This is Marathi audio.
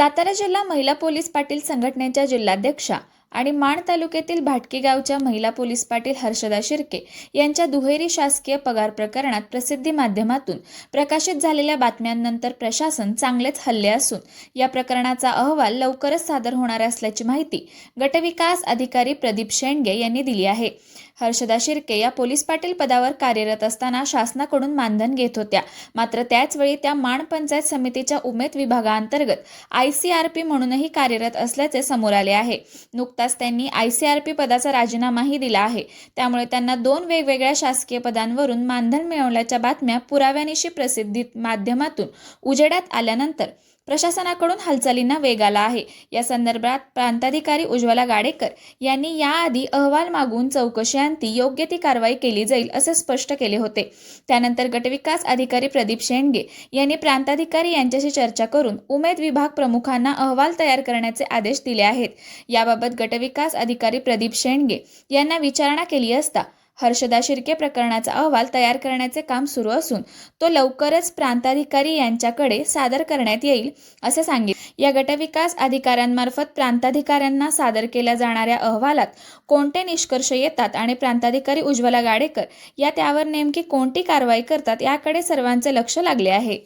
सातारा जिल्हा महिला पोलीस पाटील संघटनेच्या जिल्हाध्यक्षा आणि माण तालुक्यातील भाटकी गावच्या महिला पोलीस पाटील हर्षदा शिर्के यांच्या दुहेरी शासकीय पगार प्रकरणात प्रसिद्धी माध्यमातून प्रकाशित झालेल्या बातम्यांनंतर प्रशासन चांगलेच हल्ले असून या प्रकरणाचा अहवाल लवकरच सादर होणार असल्याची माहिती गटविकास अधिकारी प्रदीप शेंडगे यांनी दिली आहे. हर्षदा शिर्के या पोलीस पाटील पदावर कार्यरत असताना शासनाकडून मानधन घेत होत्या. मात्र त्याचवेळी त्या माण पंचायत समितीच्या उमेद विभागाअंतर्गत आय सी आर पी म्हणूनही कार्यरत असल्याचे समोर आले आहे. आत्ताच त्यांनी आय सी आर पी पदाचा राजीनामाही दिला आहे. त्यामुळे त्यांना दोन वेगवेगळ्या शासकीय पदांवरून मानधन मिळवल्याच्या बातम्या पुराव्यानिशी प्रसिद्धी माध्यमातून उजेडात आल्यानंतर प्रशासनाकडून हालचालींना वेग आला आहे. या संदर्भात प्रांताधिकारी उज्ज्वला गाडेकर यांनी याआधी अहवाल मागून चौकशीअंती योग्य ती कारवाई केली जाईल असे स्पष्ट केले होते. त्यानंतर गटविकास अधिकारी प्रदीप शेंडगे यांनी प्रांताधिकारी यांच्याशी चर्चा करून उमेद विभाग प्रमुखांना अहवाल तयार करण्याचे आदेश दिले आहेत. याबाबत गट गटविकास अधिकारी प्रदीप शेंडगे यांना विचारणा केली असता हर्षदा शिर्के प्रकरणाचा अहवाल तयार करण्याचे काम सुरू असून तो लवकरच प्रांताधिकारी यांच्याकडे सादर करण्यात येईल असे सांगितले. या गटविकास अधिकाऱ्यांमार्फत प्रांताधिकाऱ्यांना सादर केल्या जाणाऱ्या अहवालात कोणते निष्कर्ष येतात आणि प्रांताधिकारी उज्ज्वला गाडेकर या त्यावर नेमकी कोणती कारवाई करतात याकडे सर्वांचे लक्ष लागले आहे.